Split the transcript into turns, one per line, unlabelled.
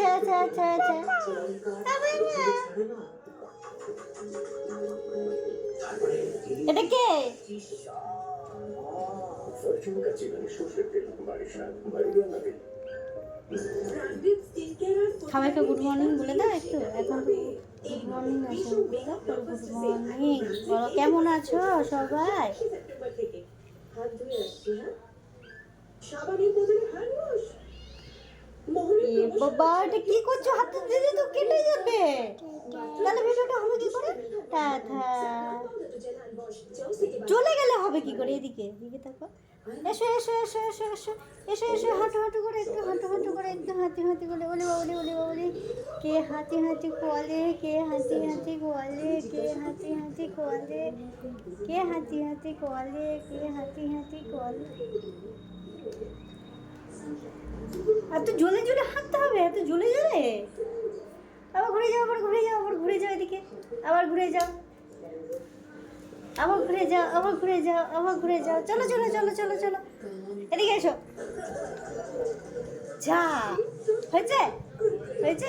আচ্ছা আচ্ছা আচ্ছা আচ্ছা এটা কে? সবাইকে গুড মর্নিং বলে দাও একটু। এখন গুড মর্নিং আছে। গুড মর্নিং বলো কেমন আছো সবাই?
সেপ্টেম্বর হাত ধুয়ে আসছি হ্যাঁ? সাবানের বদলে
বাবা, এটা কি করছ? হাতে দিলে তো কেটে যাবে। তাহলে ভিডিওটা হবে কি করে? টাটা চলে গেলে হবে কি করে এদিকে? এদিকে থাকো। এসো এসো এসো এসো এসো। এসো এসো, হাঁটু হাঁটু করে একটু, হাঁটু হাঁটু করে একটু হাতি হাতি করে ওলে বাবলি ওলে বাবলি কে হাতি হাতি কোয়ালে, কে হাতি হাতি কোয়ালে, কে হাতি হাতি কোয়ালে, কে হাতি হাতি কোয়ালে, কে হাতি হাতি কোয়ালে। এত জলে জলে হাঁটতে হবে, এত জলে জলে আবার ঘুরে যাও, আবার ঘুরে যাও, আবার ঘুরে যাও এদিকে। আবার ঘুরে যাও। আবার ঘুরে যাও, আবার ঘুরে যাও, আবার ঘুরে যাও। চলো চলো চলো চলো চলো। এদিকে এসো। যা, হয়েছে? হয়েছে?